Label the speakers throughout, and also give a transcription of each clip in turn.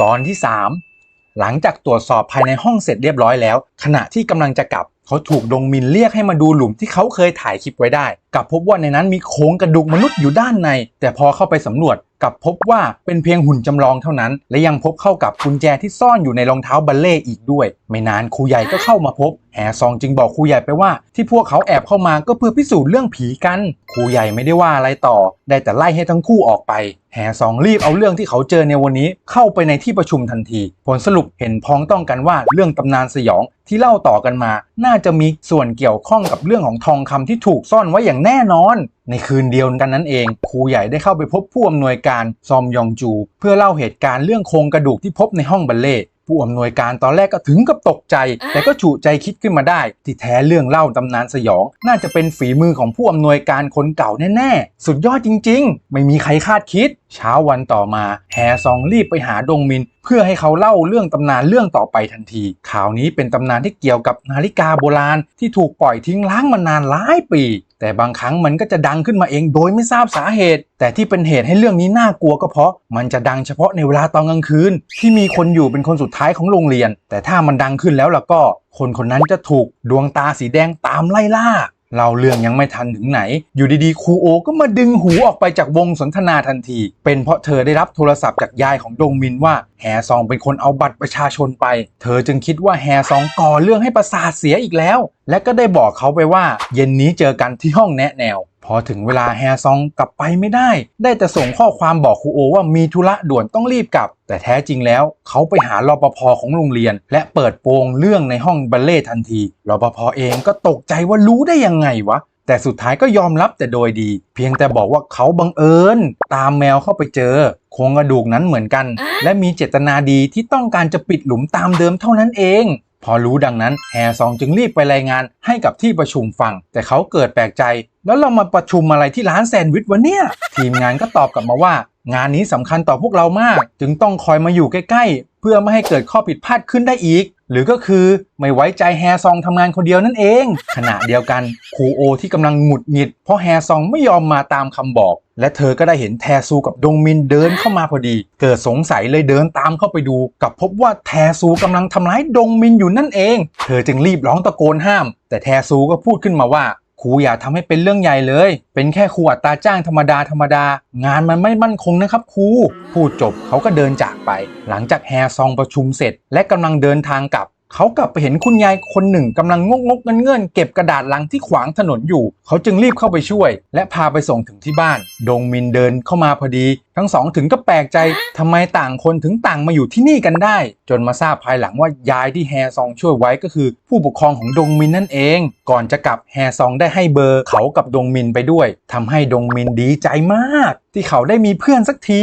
Speaker 1: ตอนที่ 3 หลังจากตรวจสอบภายในห้องเสร็จเรียบร้อยแล้ว ขณะที่กำลังจะกลับ เขาถูกดงมินเรียกให้มาดูหลุมที่เขาเคยถ่ายคลิปไว้ได้กลับพบว่าในนั้นมีโครงกระดูกมนุษย์อยู่ด้านใน แต่พอเข้าไปสำรวจกลับพบว่าเป็นเพียงหุ่นจำลองเท่านั้น และยังพบเข้ากับกุญแจที่ซ่อนอยู่ในรองเท้าบัลเล่อีกด้วย ไม่นานครูใหญ่ก็เข้ามาพบแฮซองจึงบอกครูใหญ่ไปว่า ที่พวกเขาแอบเข้ามาก็เพื่อพิสูจน์เรื่องผีกันครูใหญ่ไม่ได้ว่าอะไรต่อ ได้แต่ไล่ให้ทั้งคู่ออกไปแฮซองรีบเอาเรื่องที่เขาเจอในวันนี้เข้าไปในที่ประชุมทันที ผลสรุปเห็นพ้องต้องกันว่าเรื่องตำนานสยองที่เล่าต่อกันมา น่าจะมีส่วนเกี่ยวข้องกับเรื่องของทองคำที่ถูกซ่อนไว้อย่างแน่นอนในคืนเดียวกันนั้นเอง ครูใหญ่ได้เข้าไปพบผู้อำนวยการซอมยองจู เพื่อเล่าเหตุการณ์เรื่องโครงกระดูกที่พบในห้องบัลเล่ต์ผู้อำนวยการตอนแรกก็ถึงกับตกใจ แต่ก็ฉุใจคิดขึ้นมาได้ ที่แท้เรื่องเล่าตำนานสยอง น่าจะเป็นฝีมือของผู้อำนวยการคนเก่าแน่ๆ สุดยอดจริง ๆ ไม่มีใครคาดคิด เช้าวันต่อมา แฮซองรีบไปหาดงมินเพื่อให้เขาเล่าเรื่องตำนานเรื่องต่อไปทันที ข่าวนี้เป็นตำนานที่เกี่ยวกับนาฬิกาโบราณที่ถูกปล่อยทิ้งล้างมานานหลายปี แต่บางครั้งมันก็จะดังขึ้นมาเองโดยไม่ทราบสาเหตุ แต่ที่เป็นเหตุให้เรื่องนี้น่ากลัวก็เพราะมันจะดังเฉพาะในเวลาตอนกลางคืน ที่มีคนอยู่เป็นคนสุดท้ายของโรงเรียน แต่ถ้ามันดังขึ้นแล้วล่ะก็ คนคนนั้นจะถูกดวงตาสีแดงตามไล่ล่า เราเรื่องยังไม่ทันถึงไหน อยู่ดีๆครูโอ ก็มาดึงหูออกไปจากวงสนทนาทันที เป็นเพราะเธอได้รับโทรศัพท์จากยายของดงมินว่าแฮซองเป็นคนเอาบัตรประชาชนไป เธอจึงคิดว่าแฮซองก่อเรื่องให้ประสาทเสียอีกแล้ว และก็ได้บอกเขาไปว่า เย็นนี้เจอกันที่ห้องแนะแนวพอถึงเวลาแฮซองกลับไปไม่ได้ ได้แต่ส่งข้อความบอกครูโอว่ามีธุระด่วนต้องรีบกลับ แต่แท้จริงแล้วเขาไปหารปภของโรงเรียน และเปิดโปงเรื่องในห้องบัลเล่ต์ทันทีรปภเองก็ตกใจว่ารู้ได้ยังไงวะแต่สุดท้ายก็ยอมรับแต่โดยดี เพียงแต่บอกว่าเขาบังเอิญ ตามแมวเข้าไปเจอโครงกระดูกนั้นเหมือนกัน และมีเจตนาดีที่ต้องการจะปิดหลุมตามเดิมเท่านั้นเอง พอรู้ดังนั้นแฮซองจึงรีบไปรายงานให้กับที่ประชุมฟัง แต่เขาเกิดแปลกใจ แล้วเรามาประชุมอะไรที่ร้านแซนด์วิชวะเนี่ย ทีมงานก็ตอบกลับมาว่า งานนี้สำคัญต่อพวกเรามาก จึงต้องคอยมาอยู่ใกล้ๆ เพื่อไม่ให้เกิดข้อผิดพลาดขึ้นได้อีก หรือก็คือไม่ไว้ใจแฮซองทำงานคนเดียวนั่นเอง ขณะเดียวกันครูโอที่กำลังหงุดหงิด เพราะแฮซองไม่ยอมมาตามคำบอก และเธอก็ได้เห็นแทซูกับดงมินเดินเข้ามาพอดี เกิดสงสัยเลยเดินตามเข้าไปดู กับพบว่าแทซูกำลังทำร้ายดงมินอยู่นั่นเอง เธอจึงรีบร้องตะโกนห้าม แต่แทซูก็พูดขึ้นมาว่า ครูอย่าทำให้เป็นเรื่องใหญ่เลย เป็นแค่ครูอัตราจ้างธรรมดาธรรมดา งานมันไม่มั่นคงนะครับครู พูดจบเขาก็เดินจากไป หลังจากแฮซองประชุมเสร็จ และกำลังเดินทางกลับเขากลับไปเห็นคุณยายคนหนึ่งกำลังงกงกเงินเงินเก็บกระดาษลังที่ขวางถนนอยู่ เขาจึงรีบเข้าไปช่วย และพาไปส่งถึงที่บ้าน ดงมินเดินเข้ามาพอดี ทั้งสองถึงก็แปลกใจทำไมต่างคนถึงต่างมาอยู่ที่นี่กันได้ จนมาทราบภายหลังว่ายายที่แฮซองช่วยไว้ก็คือ ผู้ปกครองของดงมินนั่นเอง ก่อนจะกลับแฮซองได้ให้เบอร์เขากับดงมินไปด้วยทำให้ดงมินดีใจมาก ที่เขาได้มีเพื่อนสักที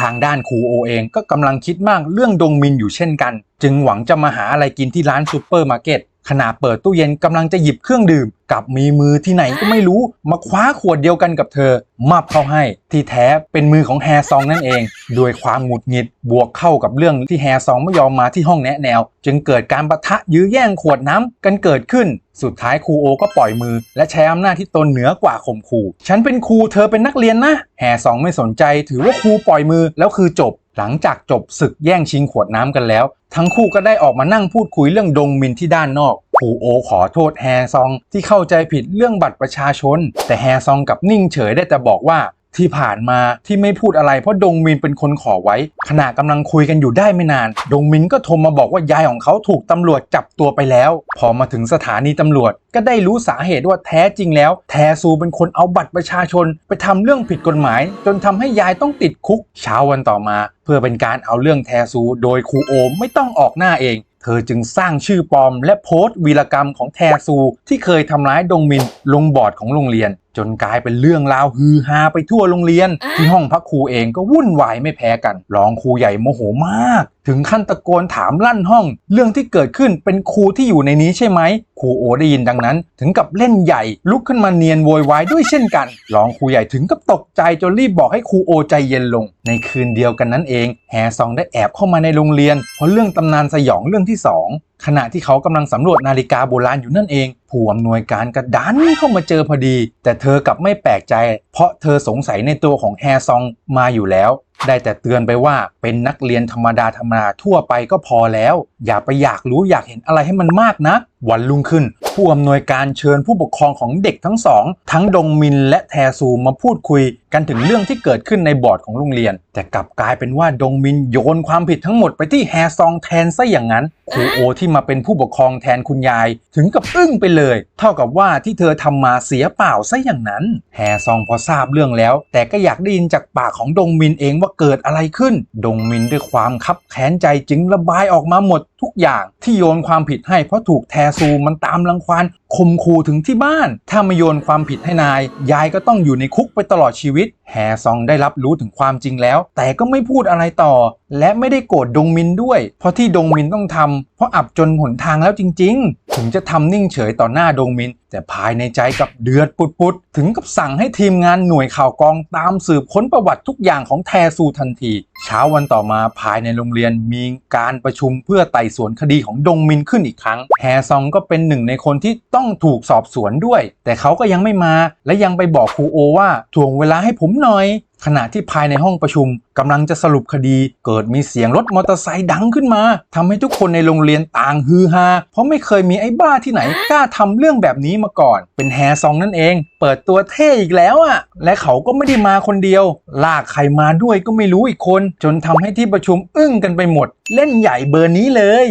Speaker 1: ทางด้านครูโอเองก็กำลังคิดมากเรื่องดงมินอยู่เช่นกัน จึงหวังจะมาหาอะไรกินที่ร้านซูเปอร์มาร์เก็ต ขณะเปิดตู้เย็นกำลังจะหยิบเครื่องดื่มกับมีมือที่ไหนก็ไม่รู้ มาคว้าขวดเดียวกันกับเธอมับเข้าให้ที่แท้เป็นมือของแฮซองนั่นเองโดยความหงุดหงิดบวกเข้ากับเรื่องที่แฮซองไม่ยอมมาที่ห้องแนะแนว จึงเกิดการประทะยื้อแย่งขวดน้ำกันเกิดขึ้น สุดท้ายครูโอก็ปล่อยมือ และใช้อำนาจที่ตนเหนือกว่าข่มขู่ ฉันเป็นครูเธอเป็นนักเรียนนะ แฮซองไม่สนใจ ถือว่าครูปล่อยมือแล้วคือจบ หลังจากจบศึกแย่งชิงขวดน้ำกันแล้ว ทั้งคู่ก็ได้ออกมานั่งพูดคุยเรื่องดงมินที่ด้านนอกครูโอขอโทษแฮซองที่เข้าใจผิดเรื่องบัตรประชาชน แต่แฮซองกับนิ่งเฉยได้แต่บอกว่า ที่ผ่านมาที่ไม่พูดอะไรเพราะดงมินเป็นคนขอไว้ ขณะกำลังคุยกันอยู่ได้ไม่นาน ดงมินก็โทรมาบอกว่ายายของเขาถูกตำรวจจับตัวไปแล้ว พอมาถึงสถานีตำรวจ ก็ได้รู้สาเหตุว่าแท้จริงแล้ว แทซูเป็นคนเอาบัตรประชาชน ไปทำเรื่องผิดกฎหมาย จนทำให้ยายต้องติดคุกเช้าวันต่อมา เพื่อเป็นการเอาเรื่องแทซู โดยครูโอมไม่ต้องออกหน้าเองเธอจึงสร้างชื่อปลอมและโพสต์วีรกรรมของแทซู ที่เคยทำร้ายดงมินลงบอร์ดของโรงเรียน จนกลายเป็นเรื่องราวฮือฮาไปทั่วโรงเรียน ที่ห้องพักครูเองก็วุ่นวายไม่แพ้กันรองครูใหญ่โมโหมาก ถึงขั้นตะโกนถามลั่นห้อง เรื่องที่เกิดขึ้นเป็นครูที่อยู่ในนี้ใช่ไหมครูโอได้ยินดังนั้น ถึงกับเล่นใหญ่ ลุกขึ้นมาเนียนโวยวายด้วยเช่นกันรองครูใหญ่ถึงกับตกใจจนรีบบอกให้ครูโอใจเย็นลง ในคืนเดียวกันนั้นเอง แฮซองได้แอบเข้ามาในโรงเรียนเพราะเรื่องตำนานสยองเรื่องที่สอง ขณะที่เขากำลังสำรวจนาฬิกาโบราณอยู่นั่นเอง ผู้อำนวยการกระดันเข้ามาเจอพอดี แต่เธอกลับไม่แปลกใจ เพราะเธอสงสัยในตัวของแฮซองมาอยู่แล้ว ได้แต่เตือนไปว่าเป็นนักเรียนธรรมดาธรรมดาทั่วไปก็พอแล้ว อย่าไปอยากรู้อยากเห็นอะไรให้มันมากนะวันรุ่งขึ้น ผู้อำนวยการเชิญผู้ปกครองของเด็กทั้งสอง ทั้งดงมินและแทซูมาพูดคุย กันถึงเรื่องที่เกิดขึ้นในบอร์ดของโรงเรียน แต่กลับกลายเป็นว่าดงมินโยนความผิดทั้งหมดไปที่แฮซองแทนซะอย่างนั้นครูโอที่มาเป็นผู้ปกครองแทนคุณยาย ถึงกับอึ้งไปเลย เท่ากับว่าที่เธอทำมาเสียเปล่าซะอย่างนั้น แฮซองพอทราบเรื่องแล้ว แต่ก็อยากได้ยินจากปากของดงมินเองว่าเกิดอะไรขึ้น ดงมินด้วยความคับแค้นใจจึงระบายออกมาหมดทุกอย่างที่โยนความผิดให้เพราะถูกแทซูมันตามรังควานข่มขู่ถึงที่บ้าน ถ้าไม่โยนความผิดให้นาย ยายก็ต้องอยู่ในคุกไปตลอดชีวิต แฮซองได้รับรู้ถึงความจริงแล้ว แต่ก็ไม่พูดอะไรต่อ และไม่ได้โกรธดงมินด้วย เพราะที่ดงมินต้องทำเพราะอับจนหนทางแล้วจริง ๆ ถึงจะทำนิ่งเฉยต่อหน้าดงมิน แต่ภายในใจกับเดือดปุดๆ ถึงกับสั่งให้ทีมงานหน่วยข่าวกองตามสืบค้นประวัติทุกอย่างของแทซูทันที เช้าวันต่อมาภายในโรงเรียนมีการประชุมเพื่อไต่สวนคดีของดงมินขึ้นอีกครั้งแฮซองก็เป็นหนึ่งในคนที่ต้องถูกสอบสวนด้วย แต่เขาก็ยังไม่มาและยังไปบอกครูโอว่าถ่วงเวลาให้ผมหน่อย ขณะที่ภายในห้องประชุมกำลังจะสรุปคดี เกิดมีเสียงรถมอเตอร์ไซค์ดังขึ้นมาทำให้ทุกคนในโรงเรียนต่างฮือฮาเพราะไม่เคยมีไอ้บ้าที่ไหนกล้าทำเรื่องแบบนี้มาก่อน เป็นแฮซองนั่นเอง เปิดตัวเท่อีกแล้วอะ และเขาก็ไม่ได้มาคนเดียว ลากใครมาด้วยก็ไม่รู้อีกคน จนทำให้ที่ประชุมอึ้งกันไปหมด เล่นใหญ่เบอร์นี้เลย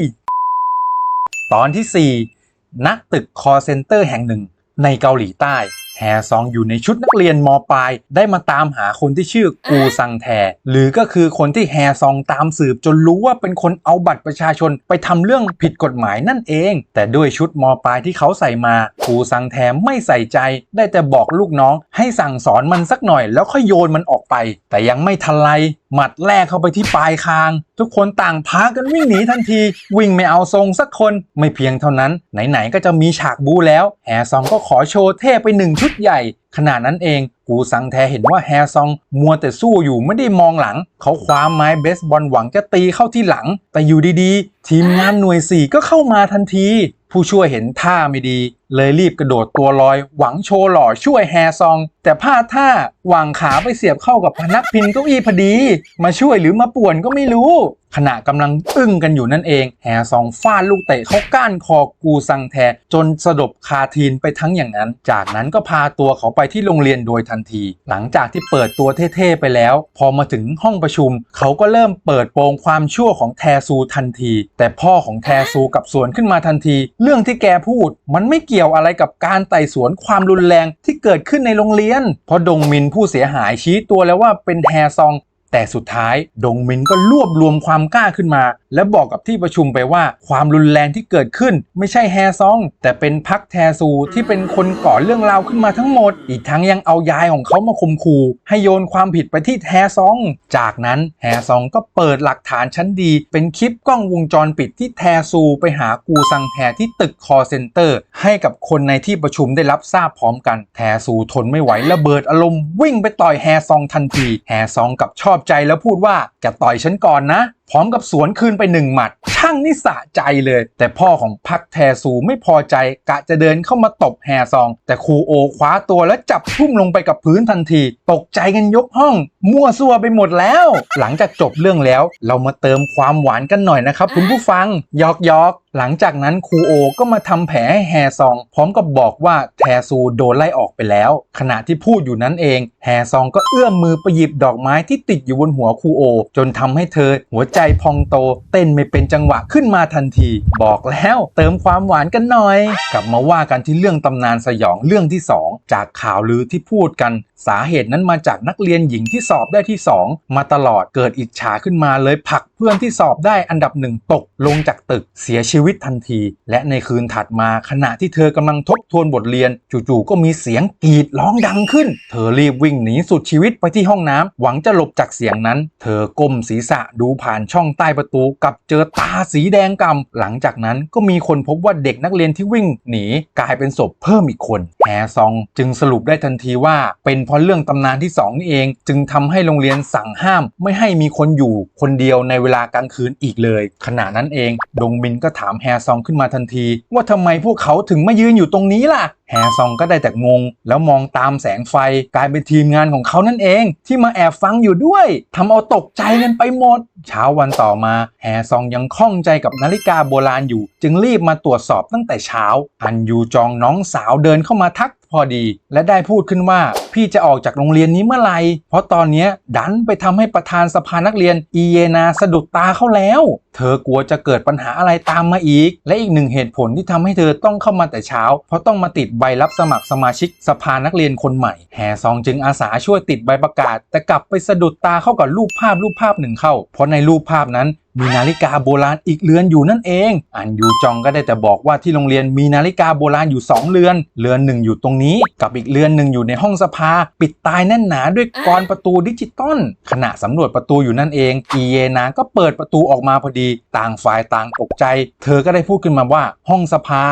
Speaker 1: ตอนที่4นักตึกคอเซ็นเตอร์แห่งหนึ่งในเกาหลีใต้ แฮซองอยู่ในชุดนักเรียนมปลาย ได้มาตามหาคนที่ชื่อกูซังแท หรือก็คือคนที่แฮซองตามสืบจนรู้ว่าเป็นคนเอาบัตรประชาชนไปทำเรื่องผิดกฎหมายนั่นเอง แต่ด้วยชุดมปลายที่เขาใส่มากูซังแทไม่ใส่ใจ ได้แต่บอกลูกน้องให้สั่งสอนมันสักหน่อยแล้วค่อยโยนมันออกไป แต่ยังไม่ทันไร หมัดแรกเข้าไปที่ปลายคาง ทุกคนต่างพากันวิ่งหนีทันที วิ่งไม่เอาทรงสักคนไม่เพียงเท่านั้น ไหนๆก็จะมีฉากบูแล้วแฮซองก็ขอโชว์เท่ไปหนึ่งชุดใหญ่ขณะนั้นเองกูสังแทเห็นว่าแฮซองมัวแต่สู้อยู่ไม่ได้มองหลัง เขาคว้าไม้เบสบอลหวังจะตีเข้าที่หลัง แต่อยู่ดีๆ ทีมงานหน่วยสี่ก็เข้ามาทันที ผู้ช่วยเห็นท่าไม่ดี เลยรีบกระโดดตัวลอย หวังโชว์หล่อช่วยแฮซอง แต่พลาดท่าวางขาไปเสียบเข้ากับพนักพิงเก้าอี้พอดี มาช่วยหรือมาป่วนก็ไม่รู้ ขณะกำลังอึ้งกันอยู่นั่นเอง แฮซองฟาดลูกเตะเขาก้านคอกูซังแท จนสลบคาทีนไปทั้งอย่างนั้น จากนั้นก็พาตัวเขาไปที่โรงเรียนโดยทันที หลังจากที่เปิดตัวเท่ๆไปแล้ว พอมาถึงห้องประชุม เขาก็เริ่มเปิดโปงความชั่วของแทซูทันที แต่พ่อของแทซูกับสวนขึ้นมาทันที เรื่องที่แกพูดมันไม่เกี่ยวี่ยวอะไรกับการไต่สวนความรุนแรงที่เกิดขึ้นในโรงเรียน เพราะดงมินผู้เสียหายชี้ตัวแล้วว่าเป็นแฮซอง แต่สุดท้ายดงมินก็รวบรวมความกล้าขึ้นมา และบอกกับที่ประชุมไปว่า ความรุนแรงที่เกิดขึ้นไม่ใช่แฮซอง แต่เป็นพักแทซูที่เป็นคนก่อเรื่องราวขึ้นมาทั้งหมด อีกทั้งยังเอายายของเขามาข่มขู่ให้โยนความผิดไปที่แฮซอง จากนั้นแฮซองก็เปิดหลักฐานชั้นดี เป็นคลิปกล้องวงจรปิดที่แทซูไปหากูซังแทที่ตึกคอเซ็นเตอร์ ให้กับคนในที่ประชุมได้รับทราบพร้อมกันแทซูทนไม่ไหวระเบิดอารมณ์วิ่งไปต่อยแฮซองทันทีแฮซองกับชอบใจแล้วพูดว่าจะต่อยฉันก่อนนะ พร้อมกับสวนคืนไปหนึ่งหมัด ช่างนี่สะใจเลย แต่พ่อของพักแทซูไม่พอใจกะจะเดินเข้ามาตบแฮซอง แต่ครูโอคว้าตัวแล้วจับทุ่มลงไปกับพื้นทันที ตกใจกันยกห้อง มั่วซั่วไปหมดแล้ว หลังจากจบเรื่องแล้ว เรามาเติมความหวานกันหน่อยนะครับคุณผู้ฟังยอกยอกหลังจากนั้นครูโอก็มาทำแผลให้แฮซอง พร้อมกับบอกว่าแทซูโดนไล่ออกไปแล้ว ขณะที่พูดอยู่นั้นเอง แฮซองก็เอื้อมมือไปหยิบดอกไม้ที่ติดอยู่บนหัวครูโอ จนทำให้เธอ หัวใจพองโต เต้นไม่เป็นจังหวะขึ้นมาทันที บอกแล้วเติมความหวานกันหน่อย กลับมาว่ากันที่เรื่องตำนานสยองเรื่องที่ 2 จากข่าวลือที่พูดกัน สาเหตุนั้นมาจากนักเรียนหญิงที่สอบได้ที่ 2 มาตลอดเกิดอิจฉาขึ้นมาเลยผลักเพื่อนที่สอบได้อันดับหนึ่งตกลงจากตึกเสียชีวิตทันที และในคืนถัดมาขณะที่เธอกำลังทบทวนบทเรียน จู่ๆก็มีเสียงกรีดร้องดังขึ้น เธอรีบวิ่งหนีสุดชีวิตไปที่ห้องน้ำหวังจะหลบจากเสียงนั้น เธอก้มศีรษะดูผ่านช่องใต้ประตูกับเจอตาสีแดงกำหลังจากนั้นก็มีคนพบว่าเด็กนักเรียนที่วิ่งหนีกลายเป็นศพเพิ่มอีกคนแฮซองจึงสรุปได้ทันทีว่า เป็นเพราะเรื่องตำนานที่สองนี่เอง จึงทำให้โรงเรียนสั่งห้าม ไม่ให้มีคนอยู่คนเดียวในเวลากลางคืนอีกเลย ขณะนั้นเองดงมินก็ถามแฮซองขึ้นมาทันที ว่าทำไมพวกเขาถึงมายืนอยู่ตรงนี้ล่ะ แฮซองก็ได้แต่งง แล้วมองตามแสงไฟกลายเป็นทีมงานของเขานั่นเอง ที่มาแอบฟังอยู่ด้วยทำเอาตกใจกันไปหมด เช้าวันต่อมาแฮซองยังข้องใจกับนาฬิกาโบราณอยู่ จึงรีบมาตรวจสอบตั้งแต่เช้า อันยูจองน้องสาวเดินเข้ามาทักพอดี และได้พูดขึ้นว่าพี่จะออกจากโรงเรียนนี้เมื่อไหร่ เพราะตอนนี้ดันไปทำให้ประธานสภานักเรียนอีเยนาสะดุดตาเขาแล้ว เธอกลัวจะเกิดปัญหาอะไรตามมาอีก และอีกหนึ่งเหตุผลที่ทำให้เธอต้องเข้ามาแต่เช้า เพราะต้องมาติดใบรับสมัครสมาชิกสภานักเรียนคนใหม่ แห่ซองจึงอาสาช่วยติดใบประกาศ แต่กลับไปสะดุดตาเข้ากับรูปภาพรูปภาพหนึ่งเข้า เพราะในรูปภาพนั้นมีนาฬิกาโบราณอีกเรือนอยู่นั่นเอง อันยูจองก็ได้แต่บอกว่าที่โรงเรียนมีนาฬิกาโบราณอยู่ 2 เรือน เรือนหนึ่งอยู่ตรงนี้ กับอีกเรือนหนึ่งอยู่ในห้องสภา ปิดตายแน่นหนาด้วยกรประตูดิจิตอลขณะสำรวจประตูอยู่นั่นเอง อีเยนาก็เปิดประตูออกมาพอดี ต่างฝ่ายต่างตกใจ เธอก็ได้พูดขึ้นมาว่าห้องสภา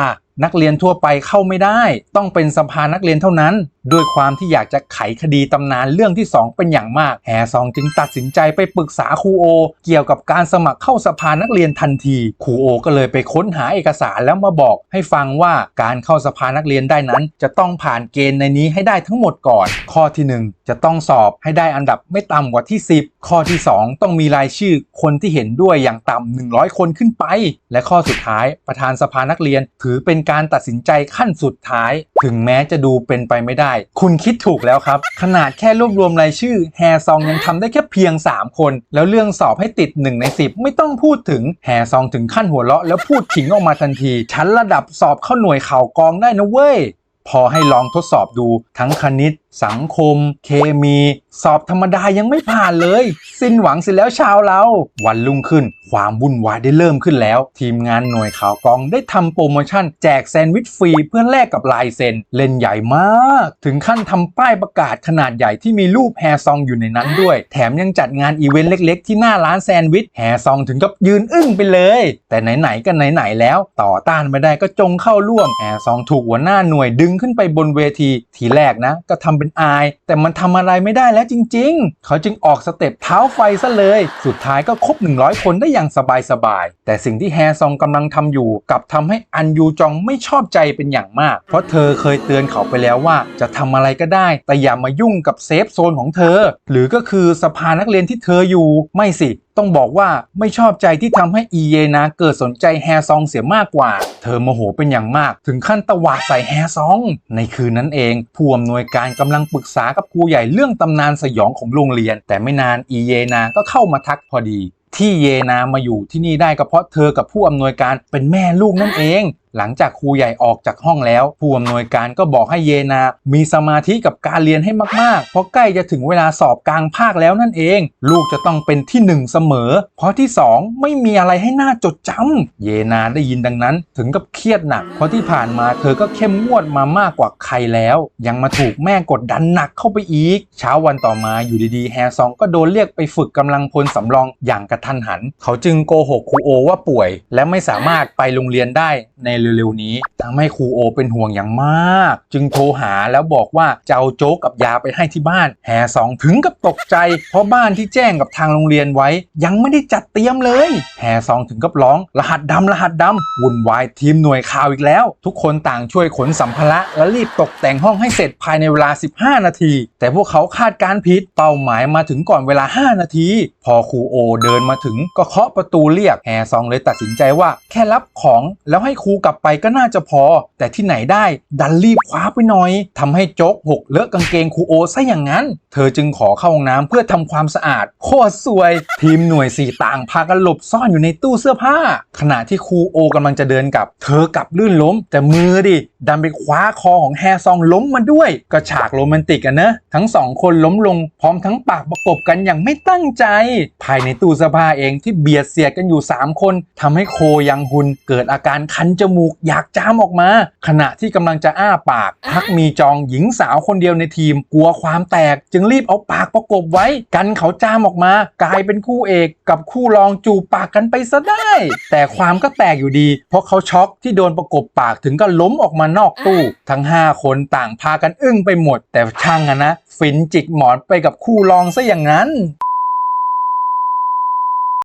Speaker 1: นักเรียนทั่วไปเข้าไม่ได้ ต้องเป็นสภานักเรียนเท่านั้นด้วยความที่อยากจะไขคดีตำนานเรื่องที่ 2 เป็นอย่างมาก แฮซองจึงตัดสินใจไปปรึกษาครูโอ เกี่ยวกับการสมัครเข้าสภานักเรียนทันทีครูโอ ก็เลยไปค้นหาเอกสารแล้วมาบอก ให้ฟังว่าการเข้าสภานักเรียนได้นั้น จะต้องผ่านเกณฑ์ในนี้ให้ได้ทั้งหมดก่อน ข้อที่ 1 จะต้องสอบให้ได้อันดับไม่ต่ำกว่าที่ 10 ข้อที่ 2 ต้องมีรายชื่อคนที่เห็นด้วยอย่างต่ำ100 คนขึ้นไป และข้อสุดท้ายประธานสภานักเรียน ถือเป็นการตัดสินใจขั้นสุดท้าย ถึงแม้จะดูเป็นไปไม่ได้คุณคิดถูกแล้วครับ ขนาดแค่รวบรวมรายชื่อแฮซองยังทำได้แค่เพียง 3 คน แล้วเรื่องสอบให้ติด 1 ใน 10 ไม่ต้องพูดถึงแฮซองถึงขั้นหัวเราะแล้วพูดขิงออกมาทันที ชั้นระดับสอบเข้าหน่วยข่าวกองได้นะเว้ย พอให้ลองทดสอบดูทั้งคณิต สังคม เคมี สอบธรรมดายังไม่ผ่านเลย สิ้นหวังเสิแล้วชาวเราวันรุ่งขึ้น ความวุ่นวายได้เริ่มขึ้นแล้ว ทีมงานหน่วยข่าวกองได้ทำโปรโมชั่น แจกแซนด์วิชฟรีเพื่อแลกกับลายเซ็น เล่นใหญ่มาก ถึงขั้นทำป้ายประกาศขนาดใหญ่ที่มีรูปแฮซองอยู่ในนั้นด้วย แถมยังจัดงานอีเวนต์เล็กๆ ที่หน้าร้านแซนด์วิชแฮซองถึงกับยืนอึ้งไปเลย แต่ไหนๆก็ไหนๆแล้ว ต่อต้านไม่ได้ก็จงเข้าร่วมแฮซองถูกหัวหน้าหน่วยดึงขึ้นไปบนเวทีทีแรกนะ ก็ทำเป็นอาย แต่มันทำอะไรไม่ได้แล้วจริง ๆ เขาจึงออกสเต็ปเท้าไฟซะเลย สุดท้ายก็ครบ 100 คนได้อย่างสบายๆแต่สิ่งที่แฮซองกำลังทำอยู่กลับทำให้อันยูจองไม่ชอบใจเป็นอย่างมาก เพราะเธอเคยเตือนเขาไปแล้วว่า จะทำอะไรก็ได้ แต่อย่ามายุ่งกับเซฟโซนของเธอ หรือก็คือสภานักเรียนที่เธออยู่ไม่สิ ต้องบอกว่าไม่ชอบใจที่ทำให้อีเยนาเกิดสนใจแฮซองเสียมากกว่า เธอโมโหเป็นอย่างมาก ถึงขั้นตวาดใส่แฮซอง ในคืนนั้นเองผู้อำนวยการกำลังปรึกษากับครูใหญ่เรื่องตำนานสยองของโรงเรียน แต่ไม่นานอีเยนาก็เข้ามาทักพอดี ที่เยนามาอยู่ที่นี่ได้ก็เพราะเธอกับผู้อำนวยการเป็นแม่ลูกนั่นเองหลังจากครูใหญ่ออกจากห้องแล้วผู้อำนวยการก็บอกให้เยนา มีสมาธิกับการเรียนให้มากๆ เพราะใกล้จะถึงเวลาสอบกลางภาคแล้วนั่นเอง ลูกจะต้องเป็นที่หนึ่งเสมอ เพราะที่สองไม่มีอะไรให้น่าจดจำเยนาได้ยินดังนั้น ถึงกับเครียดหนัก เพราะที่ผ่านมาเธอก็เข้มงวดมามากกว่าใครแล้ว ยังมาถูกแม่กดดันหนักเข้าไปอีก เช้าวันต่อมาอยู่ดีๆแฮซองก็โดนเรียกไปฝึกกำลังพลสำรองอย่างกระทันหัน เขาจึงโกหกครูโอว่าป่วย และไม่สามารถไปโรงเรียนได้ในเร็วๆนี้ทำให้ครูโอเป็นห่วงอย่างมาก จึงโทรหาแล้วบอกว่าจะเอาโจ๊กกับยาไปให้ที่บ้านแฮซองถึงกับตกใจ เพราะบ้านที่แจ้งกับทางโรงเรียนไว้ ยังไม่ได้จัดเตรียมเลยแฮซองถึงกับร้อง รหัสดำรหัสดำวุ่นวายทีมหน่วยข่าวอีกแล้ว ทุกคนต่างช่วยขนสัมภาระและรีบตกแต่งห้องให้เสร็จภายในเวลา 15 นาที แต่พวกเขาคาดการณ์ผิดเป้าหมายมาถึงก่อนเวลา 5 นาที พอครูโอเดินมาถึงก็เคาะประตูเรียกแฮซองเลยตัดสินใจว่าแค่รับของแล้วให้ครูกลับไปก็น่าจะพอ แต่ที่ไหนได้ดันรีบคว้าไปหน่อยทำให้โจ๊กหกเลอะกางเกงครูโอซะอย่างนั้น เธอจึงขอเข้าห้องน้ำเพื่อทำความสะอาด โคตรสวย ทีมหน่วยสี่ต่างพากันหลบซ่อนอยู่ในตู้เสื้อผ้า ขณะที่ครูโอกำลังจะเดินกลับ เธอกลับลื่นล้ม แต่มือดิ ดันไปคว้าคอของแฮซองล้มมาด้วย ก็ฉากโรแมนติกอะเนอะทั้งสองคนล้มลงพร้อมทั้งปากประกบกันอย่างไม่ตั้งใจ ภายในตู้เสื้อผ้าเองที่เบียดเสียดกันอยู่ 3 คนทำให้โคยังฮุนเกิดอาการคันจมูกอยากจามออกมา ขณะที่กำลังจะอ้าปากพักมีจองหญิงสาวคนเดียวในทีม กลัวความแตกจึงรีบเอาปากประกบไว้ กันเขาจามออกมา กลายเป็นคู่เอกกับคู่รองจูบปากกันไปซะได้ แต่ความก็แตกอยู่ดี เพราะเขาช็อกที่โดนประกบปากถึงก็ล้มออกมานอกตู้ทั้ง 5 คนต่างพากันอึ้งไปหมด แต่ช่างอะนะฟินจิกหมอนไปกับคู่รองซะอย่างนั้น